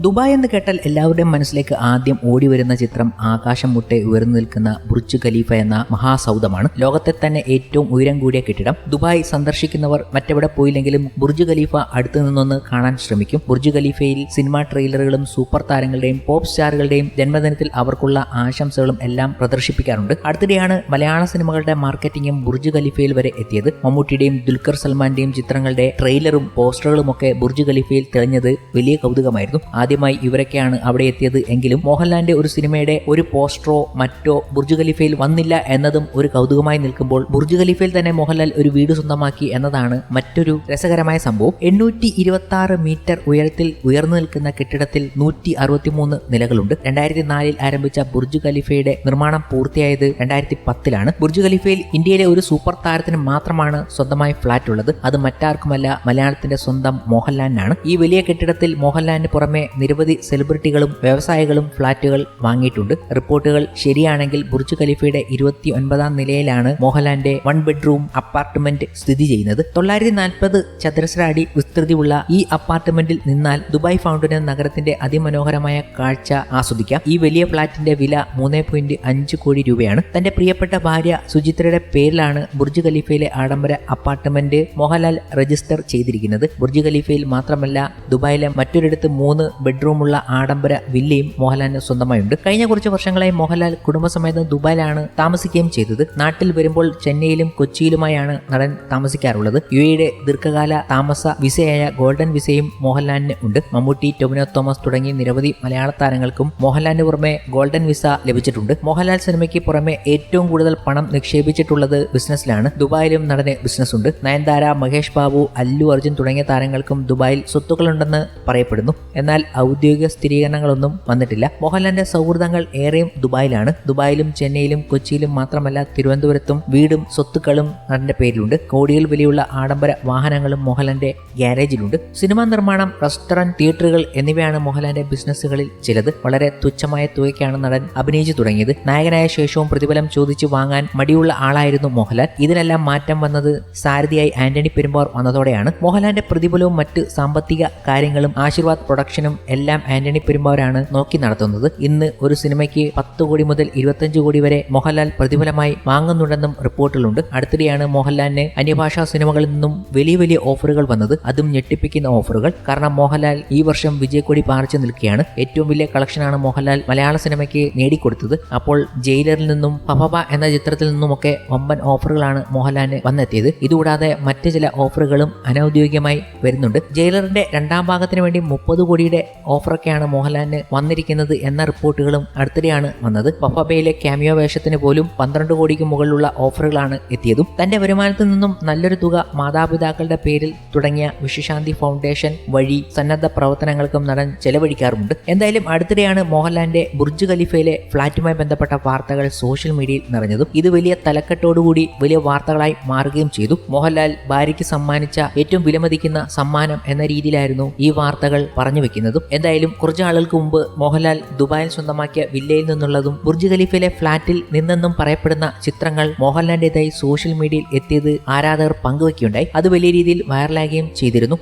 Dubai എന്ന് കേട്ടാൽ എല്ലാവരുടെയും മനസ്സിലേക്ക് ആദ്യം ഓടി വരുന്ന ചിത്രം ആകാശം മുട്ടെ ഉയർന്നു നിൽക്കുന്ന ബുർജ് ഖലീഫ എന്ന മഹാസൗദമാണ്. ലോകത്തെ തന്നെ ഏറ്റവും ഉയരം കൂടിയ കെട്ടിടം. ദുബായ് സന്ദർശിക്കുന്നവർ മറ്റെവിടെ പോയില്ലെങ്കിലും ബുർജ് ഖലീഫ അടുത്തു നിന്നൊന്ന് കാണാൻ ശ്രമിക്കും. ബുർജ് ഖലീഫയിൽ സിനിമാ ട്രെയിലറുകളും സൂപ്പർ താരങ്ങളുടെയും പോപ്പ് സ്റ്റാറുകളുടെയും ജന്മദിനത്തിൽ അവർക്കുള്ള ആശംസകളും എല്ലാം പ്രദർശിപ്പിക്കാറുണ്ട്. അടുത്തിടെയാണ് മലയാള സിനിമകളുടെ മാർക്കറ്റിംഗും ബുർജ് ഖലീഫയിൽ വരെ എത്തിയത്. മമ്മൂട്ടിയുടെയും ദുൽഖർ സൽമാന്റെയും ചിത്രങ്ങളുടെ ട്രെയിലറും പോസ്റ്ററുകളും ഒക്കെ ബുർജ് ഖലീഫയിൽ തെളിഞ്ഞത് വലിയ കൗതുകമായിരുന്നു. ആദ്യമായി ഇവരൊക്കെയാണ് അവിടെ എത്തിയത്. എങ്കിലും മോഹൻലാലിന്റെ ഒരു സിനിമയുടെ ഒരു പോസ്റ്ററോ മറ്റോ ബുർജ് ഖലീഫയിൽ വന്നില്ല എന്നതും ഒരു കൗതുകമായി നിൽക്കുമ്പോൾ ബുർജ് ഖലീഫയിൽ തന്നെ മോഹൻലാൽ ഒരു വീട് സ്വന്തമാക്കി എന്നതാണ് മറ്റൊരു രസകരമായ സംഭവം. എണ്ണൂറ്റി ഇരുപത്തി ആറ് മീറ്റർ ഉയരത്തിൽ ഉയർന്നു നിൽക്കുന്ന കെട്ടിടത്തിൽ നൂറ്റി അറുപത്തിമൂന്ന് നിലകളുണ്ട്. രണ്ടായിരത്തി നാലിൽ ആരംഭിച്ച ബുർജ് ഖലീഫയുടെ നിർമ്മാണം പൂർത്തിയായത് രണ്ടായിരത്തി പത്തിലാണ് ബുർജ് ഖലീഫയിൽ ഇന്ത്യയിലെ ഒരു സൂപ്പർ താരത്തിന് മാത്രമാണ് സ്വന്തമായി ഫ്ളാറ്റ് ഉള്ളത് അത് മറ്റാർക്കുമല്ല മലയാളത്തിന്റെ സ്വന്തം മോഹൻലാലിനാണ്. ഈ വലിയ കെട്ടിടത്തിൽ മോഹൻലാലിന് പുറമെ നിരവധി സെലിബ്രിറ്റികളും വ്യവസായികളും ഫ്ളാറ്റുകൾ വാങ്ങിയിട്ടുണ്ട്. റിപ്പോർട്ടുകൾ ശരിയാണെങ്കിൽ ബുർജ് ഖലീഫയുടെ ഇരുപത്തി ഒൻപതാം നിലയിലാണ് മോഹൻലാലിന്റെ വൺ ബെഡ്റൂം അപ്പാർട്ട്മെന്റ് സ്ഥിതി ചെയ്യുന്നത്. തൊള്ളായിരത്തി നാൽപ്പത് ചതുരശ്ര അടി വിസ്തൃതിയുള്ള ഈ അപ്പാർട്ട്മെന്റിൽ നിന്നാൽ ദുബായ് ഫൗണ്ടൻ നഗരത്തിന്റെ അതിമനോഹരമായ കാഴ്ച ആസ്വദിക്കാം. ഈ വലിയ ഫ്ളാറ്റിന്റെ വില മൂന്ന് പോയിന്റ് അഞ്ച് കോടി രൂപയാണ്. തന്റെ പ്രിയപ്പെട്ട ഭാര്യ സുചിത്രയുടെ പേരിലാണ് ബുർജ് ഖലീഫയിലെ ആഡംബര അപ്പാർട്ട്മെന്റ് മോഹൻലാൽ രജിസ്റ്റർ ചെയ്തിരിക്കുന്നത്. ബുർജ് ഖലീഫയിൽ മാത്രമല്ല ദുബായിലെ മറ്റൊരിടത്ത് മൂന്ന് ബെഡ്റൂമുള്ള ആഡംബര വില്ലയും മോഹൻലാലിന് സ്വന്തമായുണ്ട്. കഴിഞ്ഞ കുറച്ച് വർഷങ്ങളായി മോഹൻലാൽ കുടുംബസമേതം ദുബായിലാണ് താമസിക്കുകയും ചെയ്തത്. നാട്ടിൽ വരുമ്പോൾ ചെന്നൈയിലും കൊച്ചിയിലുമായാണ് നടൻ താമസിക്കാറുള്ളത്. യു എയുടെ ദീർഘകാല താമസ വിസയായ ഗോൾഡൻ വിസയും മോഹൻലാലിന് ഉണ്ട്. മമ്മൂട്ടി ടൊമിനോ തോമസ് തുടങ്ങിയ നിരവധി മലയാള താരങ്ങൾക്കും മോഹൻലാലിന് പുറമെ ഗോൾഡൻ വിസ ലഭിച്ചിട്ടുണ്ട്. മോഹൻലാൽ സിനിമയ്ക്ക് പുറമെ ഏറ്റവും കൂടുതൽ പണം നിക്ഷേപിച്ചിട്ടുള്ളത് ബിസിനസ്സിലാണ്. ദുബായിലും നടന് ബിസിനസ് ഉണ്ട് നയൻതാര മഹേഷ് ബാബു അല്ലു അർജുൻ തുടങ്ങിയ താരങ്ങൾക്കും ദുബായിൽ സ്വത്തുക്കളുണ്ടെന്ന് പറയപ്പെടുന്നു. എന്നാൽ ഔദ്യോഗിക സ്ഥിരീകരണങ്ങളൊന്നും വന്നിട്ടില്ല. മോഹൻലാലിന്റെ സൗഹൃദങ്ങൾ ഏറെയും ദുബായിലാണ്. ദുബായിലും ചെന്നൈയിലും കൊച്ചിയിലും മാത്രമല്ല തിരുവനന്തപുരത്തും വീടും സ്വത്തുക്കളും നടന്റെ പേരിലുണ്ട്. കോടികൾ വിലയുള്ള ആഡംബര വാഹനങ്ങളും മോഹൻലാലിന്റെ ഗ്യാരേജിലുണ്ട്. സിനിമാ നിർമ്മാണം റെസ്റ്റോറന്റ് തിയേറ്ററുകൾ എന്നിവയാണ് മോഹൻലാലിന്റെ ബിസിനസ്സുകളിൽ ചിലത്. വളരെ തുച്ഛമായ തുകയ്ക്കാണ് നടൻ അഭിനയിച്ചു തുടങ്ങിയത്. നായകനായ ശേഷവും പ്രതിഫലം ചോദിച്ചു വാങ്ങാൻ മടിയുള്ള ആളായിരുന്നു മോഹൻലാൽ. ഇതിനെല്ലാം മാറ്റം വന്നത് സാരഥിയായി ആന്റണി പെരുമ്പാർ വന്നതോടെയാണ്. മോഹൻലാലിന്റെ പ്രതിഫലവും മറ്റ് സാമ്പത്തിക കാര്യങ്ങളും ആശീർവാദ് പ്രൊഡക്ഷനും എല്ലാം ആന്റണി പെരുമ്പാവരാണ് നോക്കി നടത്തുന്നത്. ഇന്ന് ഒരു സിനിമയ്ക്ക് പത്ത് കോടി മുതൽ ഇരുപത്തഞ്ച് കോടി വരെ മോഹൻലാൽ പ്രതിഫലമായി വാങ്ങുന്നുണ്ടെന്നും റിപ്പോർട്ടിലുണ്ട്. അടുത്തിടെയാണ് മോഹൻലാലിന് അന്യഭാഷാ സിനിമകളിൽ നിന്നും വലിയ വലിയ ഓഫറുകൾ വന്നത്. അതും ഞെട്ടിപ്പിക്കുന്ന ഓഫറുകൾ. കാരണം മോഹൻലാൽ ഈ വർഷം വിജയക്കൊടി പാറിച്ചു നിൽക്കുകയാണ്. ഏറ്റവും വലിയ കളക്ഷനാണ് മോഹൻലാൽ മലയാള സിനിമയ്ക്ക് നേടിക്കൊടുത്തത്. അപ്പോൾ ജയിലറിൽ നിന്നും പഫബ എന്ന ചിത്രത്തിൽ നിന്നുമൊക്കെ വമ്പൻ ഓഫറുകളാണ് മോഹൻലാലിന് വന്നെത്തിയത്. ഇതുകൂടാതെ മറ്റ് ചില ഓഫറുകളും അനൌദ്യോഗികമായി വരുന്നുണ്ട്. ജയിലറിന്റെ രണ്ടാം ഭാഗത്തിന് വേണ്ടി മുപ്പത് കോടിയുടെ ഓഫറൊക്കെയാണ് മോഹൻലാലിന് വന്നിരിക്കുന്നത് എന്ന റിപ്പോർട്ടുകളും അടുത്തിടെയാണ് വന്നത്. പപ്പബയിലെ ക്യാമിയോ വേഷത്തിന് പോലും പന്ത്രണ്ട് കോടിക്ക് മുകളിലുള്ള ഓഫറുകളാണ് എത്തിയതും. തന്റെ വരുമാനത്തിൽ നിന്നും നല്ലൊരു തുക മാതാപിതാക്കളുടെ പേരിൽ തുടങ്ങിയ വിശ്വശാന്തി ഫൗണ്ടേഷൻ വഴി സന്നദ്ധ പ്രവർത്തനങ്ങൾക്കും നടൻ ചെലവഴിക്കാറുമുണ്ട്. എന്തായാലും അടുത്തിടെയാണ് മോഹൻലാലിന്റെ ബുർജ് ഖലീഫയിലെ ഫ്ളാറ്റുമായി ബന്ധപ്പെട്ട വാർത്തകൾ സോഷ്യൽ മീഡിയയിൽ നിറഞ്ഞതും. ഇത് വലിയ തലക്കെട്ടോടുകൂടി വലിയ വാർത്തകളായി മാറുകയും ചെയ്തു. മോഹൻലാൽ ഭാര്യയ്ക്ക് സമ്മാനിച്ച ഏറ്റവും വിലമതിക്കുന്ന സമ്മാനം എന്ന രീതിയിലായിരുന്നു ഈ വാർത്തകൾ പറഞ്ഞു വെക്കുന്നതും. എന്തായാലും കുറച്ച് ആളുകൾക്ക് മുമ്പ് മോഹൻലാൽ ദുബായിൽ സ്വന്തമാക്കിയ വില്ലയിൽ നിന്നുള്ളതും ബുർജ് ഖലീഫയിലെ ഫ്ളാറ്റിൽ നിന്നെന്നും പറയപ്പെടുന്ന ചിത്രങ്ങൾ മോഹൻലാലിന്റേതായി സോഷ്യൽ മീഡിയയിൽ എത്തിയത് ആരാധകർ പങ്കുവയ്ക്കുകയുണ്ടായി അത് വലിയ രീതിയിൽ വൈറലാകുകയും ചെയ്തിരുന്നു.